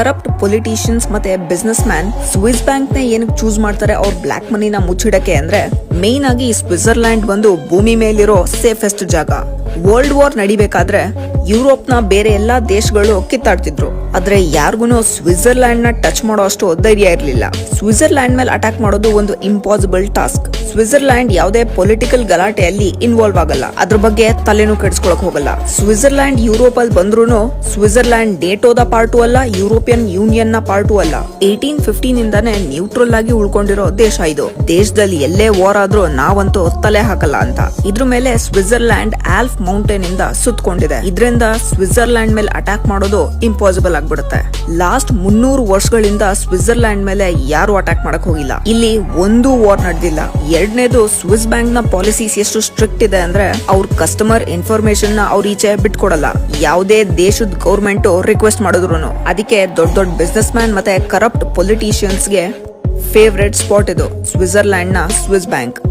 Corrupt politicians ಮತ್ತೆ business man Swiss ಬ್ಯಾಂಕ್ನ ಏನಕ್ಕೆ ಚೂಸ್ ಮಾಡ್ತಾರೆ ಅವ್ರ ಬ್ಲಾಕ್ ಮನಿನ ಮುಚ್ಚಿಡಕ್ಕೆ ಅಂದ್ರೆ ಮೇನ್ ಆಗಿ ಸ್ವಿಟ್ಜರ್ಲ್ಯಾಂಡ್ ಒಂದು ಭೂಮಿ ಮೇಲಿರೋ ಸೇಫೆಸ್ಟ್ ಜಾಗ. ವರ್ಲ್ಡ್ ವಾರ್ ನಡಿಬೇಕಾದ್ರೆ ಯುರೋಪ್ನ ಬೇರೆ ಎಲ್ಲಾ ದೇಶಗಳು ಕಿತ್ತಾಡ್ತಿದ್ರು. ಆದ್ರೆ ಯಾರಿಗೂ ಸ್ವಿಟ್ಜರ್ಲ್ಯಾಂಡ್ನ ಟಚ್ ಮಾಡೋ ಅಷ್ಟು ಧೈರ್ಯ ಇರಲಿಲ್ಲ. ಸ್ವಿಟ್ಜರ್ಲ್ಯಾಂಡ್ ಮೇಲೆ ಅಟ್ಯಾಕ್ ಮಾಡೋದು ಒಂದು ಇಂಪಾಸಿಬಲ್ ಟಾಸ್ಕ್ ಸ್ವಿಟ್ಜರ್ಲ್ಯಾಂಡ್ ಯಾವುದೇ ಪೊಲಿಟಿಕಲ್ ಗಲಾಟೆಯಲ್ಲಿ ಇನ್ವಾಲ್ವ್ ಆಗಲ್ಲ. ಅದ್ರ ಬಗ್ಗೆ ತಲೆನೂ ಕೆಡಿಸ್ಕೊಳಕ್ ಹೋಗಲ್ಲ. ಸ್ವಿಟ್ಜರ್ಲ್ಯಾಂಡ್ ಯುರೋಪ್ ಅಲ್ಲಿ ಬಂದ್ರೂ ಸ್ವಿಟ್ಜರ್ಲ್ಯಾಂಡ್ ನೇಟೋದ ಪಾರ್ಟು ಅಲ್ಲ, ಯುರೋಪಿಯನ್ ಯೂನಿಯನ್ನ ಪಾರ್ಟು ಅಲ್ಲ. ಏಟೀನ್ ಫಿಫ್ಟೀನ್ ಇಂದಾನೆ ನ್ಯೂಟ್ರಲ್ ಆಗಿ ಉಳ್ಕೊಂಡಿರೋ ದೇಶ ಇದು. ದೇಶದಲ್ಲಿ ಎಲ್ಲೇ ವಾರ್ ಆದ್ರೂ ನಾವಂತೂ ತಲೆ ಹಾಕಲ್ಲ ಅಂತ. ಇದ್ರ ಮೇಲೆ ಸ್ವಿಟ್ಜರ್ಲ್ಯಾಂಡ್ ಆಲ್ಫ್ ಮೌಂಟೇನ್ ಇಂದ ಸುತ್ತಕೊಂಡಿದೆ ಇದರಿಂದ ಸ್ವಿಟ್ಜರ್ಲ್ಯಾಂಡ್ ಮೇಲೆ ಅಟ್ಯಾಕ್ ಮಾಡೋದು ಇಂಪಾಸಿಬಲ್ ಆಗ್ಬಿಡುತ್ತೆ. ಲಾಸ್ಟ್ ಮುನ್ನೂರು ವರ್ಷಗಳಿಂದ ಸ್ವಿಟ್ಜರ್ಲ್ಯಾಂಡ್ ಮೇಲೆ ಯಾರು ಅಟ್ಯಾಕ್ ಮಾಡಕ್ ಹೋಗಿಲ್ಲ. ಇಲ್ಲಿ ಒಂದು ವಾರ್ ನಡೆದಿಲ್ಲ. ಎರಡನೇದು ಸ್ವಿಸ್ ಬ್ಯಾಂಕ್ನ ಪಾಲಿಸೀಸ್ ಎಷ್ಟು ಸ್ಟ್ರಿಕ್ಟ್ ಇದೆ ಅಂದ್ರೆ ಅವ್ರ ಕಸ್ಟಮರ್ ಇನ್ಫಾರ್ಮೇಶನ್ನ ಅವ್ರ ಈಚೆ ಬಿಟ್ಕೊಡಲ್ಲ. ಯಾವುದೇ ದೇಶದ ಗೌರ್ಮೆಂಟ್ ರಿಕ್ವೆಸ್ಟ್ ಮಾಡಿದ್ರು ಅದಕ್ಕೆ ದೊಡ್ಡ ದೊಡ್ಡ ಬಿಸ್ನೆಸ್ ಮ್ಯಾನ್ ಮತ್ತೆ ಕರಪ್ಟ್ ಪೊಲಿಟಿಷಿಯನ್ಸ್ಗೆ ಫೇವ್ರೆಟ್ ಸ್ಪಾಟ್ ಇದು ಸ್ವಿಟ್ಜರ್ಲ್ಯಾಂಡ್ನ ಸ್ವಿಸ್ ಬ್ಯಾಂಕ್